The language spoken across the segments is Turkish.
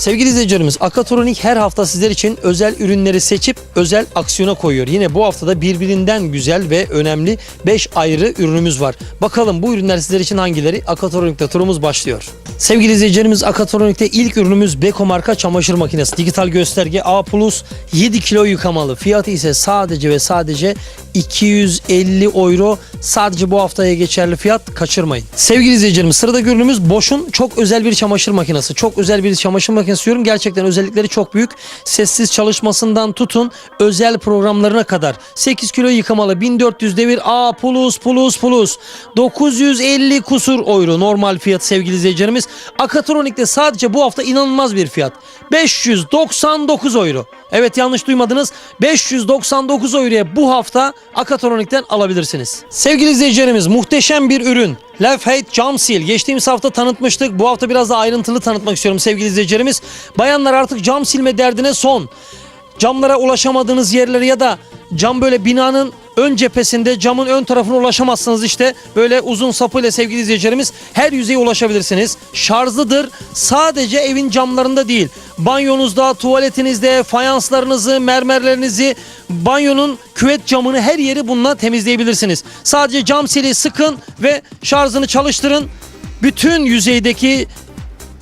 Sevgili izleyicilerimiz Akatronik her hafta sizler için özel ürünleri seçip özel aksiyona koyuyor. Yine bu haftada birbirinden güzel ve önemli 5 ayrı ürünümüz var. Bakalım bu ürünler sizler için hangileri? Akatronik'te turumuz başlıyor. Sevgili izleyicilerimiz Akatronik'te ilk ürünümüz Beko marka çamaşır makinesi. Dijital gösterge A+, 7 kilo yıkamalı. Fiyatı ise sadece ve sadece 250 euro. Sadece bu haftaya geçerli fiyat kaçırmayın. Sevgili izleyicilerimiz sırada ürünümüz Bosch'un çok özel bir çamaşır makinesi. Çok özel bir çamaşır makinesi diyorum. Gerçekten özellikleri çok büyük. Sessiz çalışmasından tutun özel programlarına kadar. 8 kilo yıkamalı 1400 devir A plus plus plus 950 kusur euro normal fiyat sevgili izleyicilerimiz. Akatronik'te sadece bu hafta inanılmaz bir fiyat. 599 euro. Evet yanlış duymadınız. 599 euroya bu hafta Akatronik'ten alabilirsiniz. Sevgili izleyicilerimiz muhteşem bir ürün. Lafayette Cam Seal. Geçtiğimiz hafta tanıtmıştık. Bu hafta biraz daha ayrıntılı tanıtmak istiyorum sevgili izleyicilerimiz. Bayanlar artık cam silme derdine son. Camlara ulaşamadığınız yerleri ya da cam böyle binanın ön cephesinde camın ön tarafına ulaşamazsınız işte böyle uzun sapıyla sevgili izleyicilerimiz her yüzeye ulaşabilirsiniz. Şarjlıdır. Sadece evin camlarında değil. Banyonuzda, tuvaletinizde, fayanslarınızı, mermerlerinizi, banyonun küvet camını her yeri bununla temizleyebilirsiniz. Sadece cam sili sıkın ve şarjını çalıştırın. Bütün yüzeydeki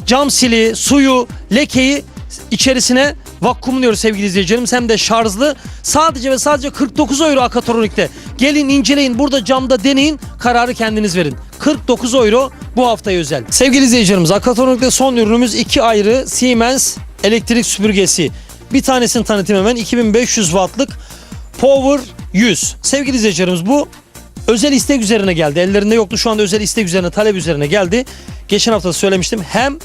cam sili, suyu, lekeyi içerisine vakumluyoruz sevgili izleyicilerimiz. Hem de şarjlı. Sadece ve sadece 49 euro Akatronik'te. Gelin inceleyin burada camda deneyin. Kararı kendiniz verin. 49 euro bu haftaya özel. Sevgili izleyicilerimiz Akatronik'te son ürünümüz iki ayrı Siemens elektrik süpürgesi. Bir tanesini tanıtayım hemen. 2500 wattlık Power 100. Sevgili izleyicilerimiz bu özel istek üzerine geldi. Ellerinde yoktu şu anda özel istek üzerine talep üzerine geldi. Geçen hafta söylemiştim. Hem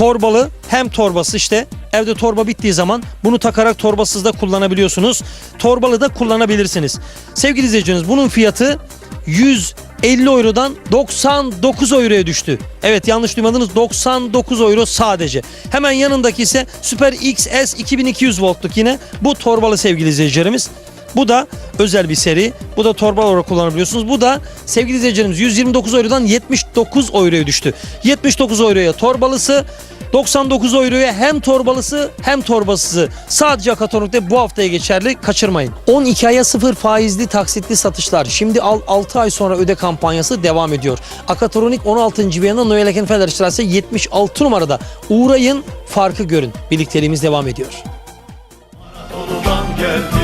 torbalı hem torbası işte evde torba bittiği zaman bunu takarak torbasız da kullanabiliyorsunuz. Torbalı da kullanabilirsiniz. Sevgili izleyicilerimiz bunun fiyatı 150 eurodan 99 euroya düştü. Evet yanlış duymadınız 99 euro sadece. Hemen yanındaki ise Super XS 2200 voltluk yine bu torbalı sevgili izleyicilerimiz. Bu da özel bir seri. Bu da torba olarak kullanabiliyorsunuz. Bu da sevgili izleyicilerimiz 129 eurodan 79 euroya düştü. 79 euroya torbalısı 99 euroya hem torbalısı hem torbasızı. Sadece Akatoruk'ta bu haftaya geçerli. Kaçırmayın. 12 aya 0 faizli taksitli satışlar. Şimdi al 6 ay sonra öde kampanyası devam ediyor. Akatronik 16. Viyana Noel Ekenfeler Strasse 76 numarada. Uğrayın farkı görün. Birlikteliğimiz devam ediyor. Anadolu'dan geldi